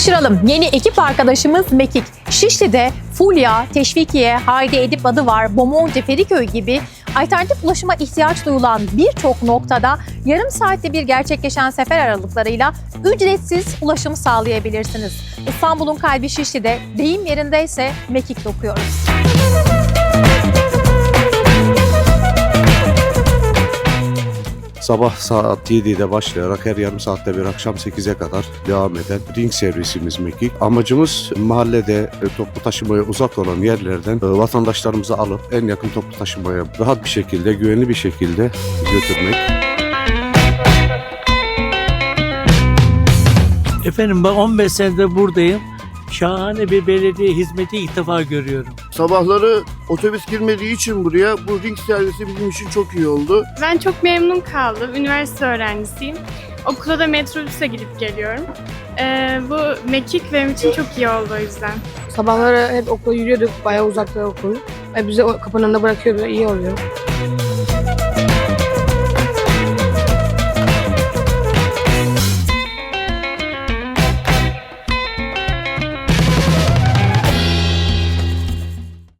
Tanıştıralım. Yeni ekip arkadaşımız Mekik. Şişli'de Fulya, Teşvikiye, Haydi Edip adı var, Bomonti, Feriköy gibi alternatif ulaşıma ihtiyaç duyulan birçok noktada yarım saatte bir gerçekleşen sefer aralıklarıyla ücretsiz ulaşım sağlayabilirsiniz. İstanbul'un kalbi Şişli'de, deyim yerindeyse Mekik dokuyoruz. Sabah saat 7'de başlayarak her yarım saatte bir akşam 8'e kadar devam eden ring servisimiz Mekik. Amacımız mahallede e, toplu taşımaya uzak olan yerlerden e, vatandaşlarımızı alıp en yakın toplu taşımaya rahat bir şekilde, güvenli bir şekilde götürmek. Efendim ben 15 senedir buradayım. Şahane bir belediye hizmeti ilk defa görüyorum. Sabahları otobüs girmediği için buraya bu ring servisi bizim için çok iyi oldu. Ben çok memnun kaldım. Üniversite öğrencisiyim. Okula da metrobüse gidip geliyorum. Ee, bu mekik benim için çok iyi oldu o yüzden. Sabahları hep okula yürüyorduk. Bayağı uzakta okul. E bizi o kapının önünde bırakıyordu. iyi oluyor.